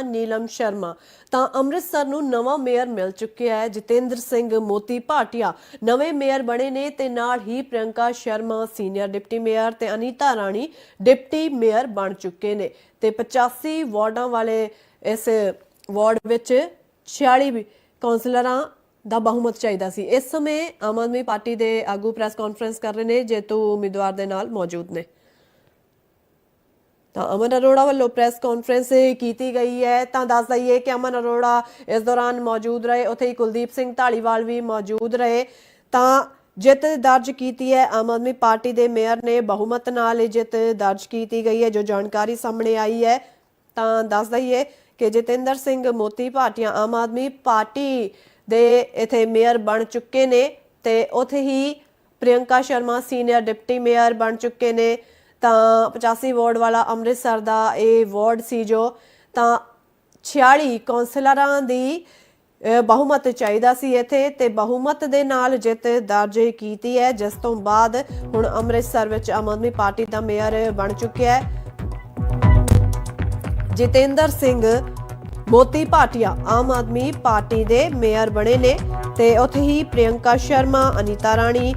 ਹਾਂ ਨੀਲਮ ਸ਼ਰਮਾ। ਤਾਂ ਅੰਮ੍ਰਿਤਸਰ ਨੂੰ ਨਵਾਂ ਮੇਅਰ ਮਿਲ ਚੁੱਕਿਆ ਹੈ। ਜਤਿੰਦਰ ਸਿੰਘ ਮੋਤੀ ਭਾਟੀਆ ਨਵੇਂ ਮੇਅਰ ਬਣੇ ਨੇ ਤੇ ਨਾਲ ਹੀ Priyanka Sharma senior deputy mayor ਤੇ ਅਨੀਤਾ ਰਾਣੀ ਡਿਪਟੀ ਮੇਅਰ ਬਣ ਚੁੱਕੇ ਨੇ। ਤੇ 85 ਵਾਰਡਾਂ ਵਾਲੇ ਇਸ ਵਾਰਡ ਵਿੱਚ 46 ਵੀ ਕੌਂਸਲਰਾਂ ਦਾ ਬਹੁਮਤ ਚਾਹੀਦਾ ਸੀ। ਇਸ ਸਮੇਂ ਆਮ ਆਦਮੀ ਪਾਰਟੀ ਦੇ ਆਗੂ ਪ੍ਰੈਸ ਕਾਨਫਰੰਸ ਕਰ ਰਹੇ ਨੇ। ਜੇਤੂ ਉਮੀਦਵਾਰ ਦੇ ਨਾਲ ਮੌਜੂਦ ਨੇ। ਤਾਂ ਅਮਨ ਅਰੋੜਾ ਵੱਲੋਂ ਪ੍ਰੈਸ ਕਾਨਫਰੰਸ ਕੀਤੀ ਗਈ ਹੈ। ਤਾਂ ਦੱਸ ਦਈਏ ਕਿ ਅਮਨ ਅਰੋੜਾ ਇਸ ਦੌਰਾਨ ਮੌਜੂਦ ਰਹੇ। ਉੱਥੇ ਹੀ ਕੁਲਦੀਪ ਸਿੰਘ ਢਾਲੀਵਾਲ ਵੀ ਮੌਜੂਦ ਰਹੇ। ਤਾਂ ਜਿੱਤ ਦਰਜ ਕੀਤੀ ਹੈ। ਆਮ ਆਦਮੀ ਪਾਰਟੀ ਦੇ ਮੇਅਰ ਨੇ ਬਹੁਮਤ ਨਾਲ ਇਹ ਜਿੱਤ ਦਰਜ ਕੀਤੀ ਗਈ ਹੈ, ਜੋ ਜਾਣਕਾਰੀ ਸਾਹਮਣੇ ਆਈ ਹੈ। ਤਾਂ ਦੱਸ ਦਈਏ ਕਿ ਜਤਿੰਦਰ ਸਿੰਘ ਮੋਤੀ ਭਾਟੀਆ ਆਮ ਆਦਮੀ ਪਾਰਟੀ ਦੇ ਇਥੇ ਮੇਅਰ ਬਣ ਚੁੱਕੇ ਨੇ ਤੇ ਉੱਥੇ ਹੀ Priyanka Sharma senior deputy mayor ਬਣ ਚੁੱਕੇ ਨੇ। ਤਾਂ 85 ਵਾਰਡ ਵਾਲਾ ਅੰਮ੍ਰਿਤਸਰ ਦਾ ਇਹ ਵਾਰਡ ਸੀ ਜੋ ਤਾਂ 46 ਕੌਂਸਲਰਾਂ ਦੀ ਬਹੁਮਤ ਚਾਹੀਦਾ ਸੀ ਇੱਥੇ ਤੇ ਬਹੁਮਤ ਦੇ ਨਾਲ ਜਿੱਤ ਦਰਜ ਕੀਤੀ ਹੈ, ਜਿਸ ਤੋਂ ਬਾਅਦ ਹੁਣ ਅੰਮ੍ਰਿਤਸਰ ਵਿੱਚ ਆਮ ਆਦਮੀ ਪਾਰਟੀ ਦਾ ਮੇਅਰ ਬਣ ਚੁੱਕਿਆ ਹੈ। ਜਤਿੰਦਰ ਸਿੰਘ ਮੋਤੀ ਭਾਟੀਆ ਆਮ ਆਦਮੀ ਪਾਰਟੀ ਦੇ ਮੇਅਰ ਬਣੇ ਨੇ ਤੇ ਉੱਥੇ ਹੀ Priyanka Sharma, Anita Rani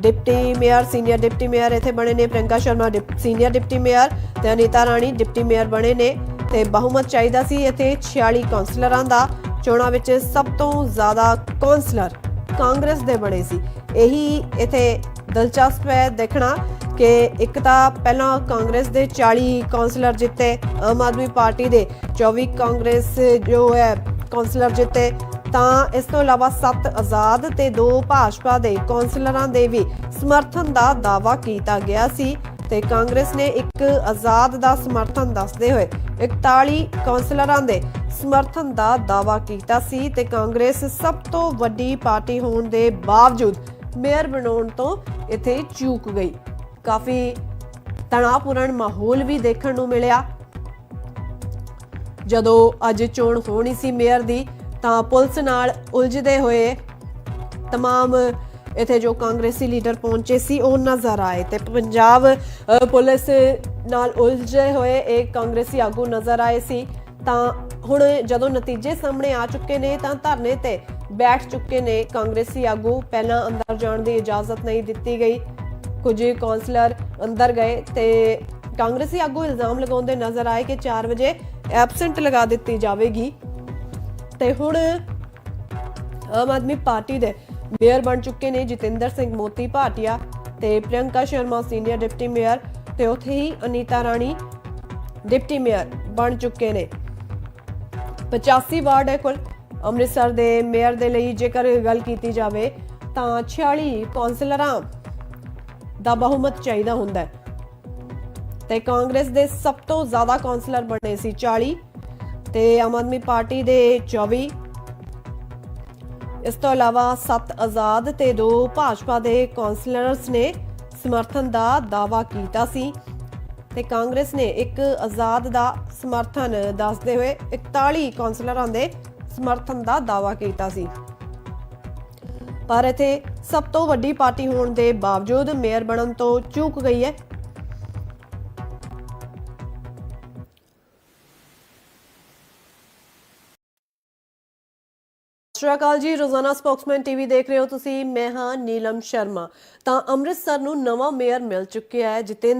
deputy mayor, senior deputy mayor ਇੱਥੇ ਬਣੇ ਨੇ ਪ੍ਰਿਯੰਕਾ ਸ਼ਰਮਾ ਡਿਪ- ਸੀਨੀਅਰ ਡਿਪਟੀ ਮੇਅਰ ਤੇ ਅਨੀਤਾ ਰਾਣੀ ਡਿਪਟੀ ਮੇਅਰ ਬਣੇ ਨੇ ਤੇ ਬਹੁਮਤ ਚਾਹੀਦਾ ਸੀ ਇੱਥੇ 46 ਕੌਂਸਲਰਾਂ ਦਾ, ਚੋਣਾਂ ਵਿੱਚ ਸਭ ਤੋਂ ਜ਼ਿਆਦਾ ਕੌਂਸਲਰ ਕਾਂਗਰਸ ਦੇ ਬਣੇ ਸੀ। ਇਹੀ ਇੱਥੇ ਦਿਲਚਸਪ ਹੈ ਦੇਖਣਾ ਕਿ ਇੱਕ ਤਾਂ ਪਹਿਲਾਂ ਕਾਂਗਰਸ ਦੇ 40 ਕੌਂਸਲਰ ਜਿੱਤੇ, ਆਮ ਆਦਮੀ ਪਾਰਟੀ ਦੇ 24 ਕਾਂਗਰਸ ਜੋ ਹੈ ਕੌਂਸਲਰ ਜਿੱਤੇ ਤਾਂ ਇਸ ਤੋਂ ਇਲਾਵਾ 7 ਆਜ਼ਾਦ ਤੇ 2 ਭਾਜਪਾ ਦੇ ਕੌਂਸਲਰਾਂ ਦੇ ਵੀ ਸਮਰਥਨ ਦਾ ਦਾਅਵਾ ਕੀਤਾ ਗਿਆ ਸੀ ਤੇ ਕਾਂਗਰਸ ਨੇ ਇੱਕ ਆਜ਼ਾਦ ਦਾ ਸਮਰਥਨ ਦੱਸਦੇ ਹੋਏ 41 ਕੌਂਸਲਰਾਂ ਦੇ ਸਮਰਥਨ ਦਾ ਦਾਅਵਾ ਕੀਤਾ ਸੀ ਤੇ ਕਾਂਗਰਸ ਸਭ ਤੋਂ ਵੱਡੀ ਪਾਰਟੀ ਹੋਣ ਦੇ ਬਾਵਜੂਦ ਮੇਅਰ ਬਣਾਉਣ ਤੋਂ ਇੱਥੇ ਚੂਕ ਗਈ। ਕਾਫੀ ਤਣਾਅਪੂਰਨ ਮਾਹੌਲ ਵੀ ਦੇਖਣ ਨੂੰ ਮਿਲਿਆ। ਜਦੋਂ ਅੱਜ ਚੋਣ ਹੋਣੀ ਸੀ ਮੇਅਰ ਦੀ ਤਾਂ ਪੁਲਿਸ ਨਾਲ ਉਲਝਦੇ ਹੋਏ ਤਮਾਮ ਇਥੇ ਜੋ ਕਾਂਗਰਸੀ ਲੀਡਰ ਪਹੁੰਚੇ ਸੀ, ਉਹ ਨਜ਼ਰ ਆਏ ਤੇ ਪੰਜਾਬ ਪੁਲਿਸ ਨਾਲ ਉਲਝੇ ਹੋਏ ਇੱਕ ਕਾਂਗਰਸੀ ਆਗੂ ਨਜ਼ਰ ਆਏ ਸੀ। ਤਾਂ ਹੁਣ ਜਦੋਂ ਨਤੀਜੇ ਸਾਹਮਣੇ ਆ ਚੁੱਕੇ ਨੇ, ਤਾਂ ਧਰਨੇ ਤੇ ਬੈਠ ਚੁੱਕੇ ਨੇ ਕਾਂਗਰਸੀ ਆਗੂ। ਪਹਿਲਾਂ ਅੰਦਰ ਜਾਣ ਦੀ ਇਜਾਜ਼ਤ ਨਹੀਂ ਦਿੱਤੀ ਗਈ। ਕੁਝ ਕਾਉਂਸਲਰ ਅੰਦਰ ਗਏ ਤੇ ਕਾਂਗਰਸੀ ਆਗੂ ਇਲਜ਼ਾਮ ਲਗਾਉਂਦੇ ਨਜ਼ਰ ਆਏ ਕਿ 4 ਵਜੇ ਐਬਸੈਂਟ ਲਗਾ ਦਿੱਤੀ ਜਾਵੇਗੀ। ਤੇ ਹੁਣ ਆਮ ਆਦਮੀ ਪਾਰਟੀ ਦੇ ਮੇਅਰ ਬਣ ਚੁੱਕੇ ਨੇ ਜਤਿੰਦਰ ਸਿੰਘ ਮੋਤੀ ਭਾਟੀਆ ਤੇ Priyanka Sharma senior deputy mayor ਤੇ ਉੱਥੇ ਹੀ ਅਨੀਤਾ ਰਾਣੀ ਡਿਪਟੀ ਮੇਅਰ ਬਣ ਚੁੱਕੇ ਨੇ। 85 ਵਾਰਡ ਹੈ ਕੁੱਲ। ਅੰਮ੍ਰਿਤਸਰ ਦੇ ਮੇਅਰ ਦੇ ਲਈ ਜੇਕਰ ਗੱਲ ਕੀਤੀ ਜਾਵੇ ਤਾਂ 46 ਕੌਂਸਲਰਾਂ ਦਾ ਬਹੁਮਤ ਚਾਹੀਦਾ ਹੁੰਦਾ ਹੈ। ਤੇ ਕਾਂਗਰਸ ਦੇ ਸਭ ਤੋਂ ਜ਼ਿਆਦਾ ਕੌਂਸਲਰ ਬਣੇ ਸੀ 40 ਤੇ ਆਮ ਆਦਮੀ ਪਾਰਟੀ ਦੇ 24 ਇਸ ਤੋਂ ਇਲਾਵਾ 7 ਆਜ਼ਾਦ ਤੇ 2 ਭਾਜਪਾ ਦੇ ਕੌਂਸਲਰਸ ਨੇ ਸਮਰਥਨ ਦਾ ਦਾਅਵਾ ਕੀਤਾ ਸੀ ਤੇ ਕਾਂਗਰਸ ਨੇ ਇੱਕ ਆਜ਼ਾਦ ਦਾ ਸਮਰਥਨ ਦੱਸਦੇ ਹੋਏ 41 ਕੌਂਸਲਰਾਂ ਦੇ ਸਮਰਥਨ ਦਾ ਦਾਵਾ ਕੀਤਾ ਸੀ। ਪਰ ਇੱਥੇ ਸਭ ਤੋਂ ਵੱਡੀ ਪਾਰਟੀ ਹੋਣ ਦੇ ਬਾਵਜੂਦ ਮੇਅਰ ਬਣਨ ਤੋਂ ਚੂਕ ਗਈ ਹੈ ਸਤਿ ਸ਼੍ਰੀ ਅਕਾਲ ਜੀ, ਰੋਜ਼ਾਨਾ ਸਪੋਕਸਮੈਨ ਟੀਵੀ ਦੇਖ ਰਹੇ ਹੋ ਤੁਸੀਂ, ਮੈਂ ਹਾਂ ਨੀਲਮ ਸ਼ਰਮਾ। ਤਾਂ ਅੰਮ੍ਰਿਤਸਰ ਨੂੰ ਨਵਾਂ ਮੇਅਰ ਮਿਲ ਚੁੱਕਿਆ ਹੈ, ਜਿਤੇਂਦਰ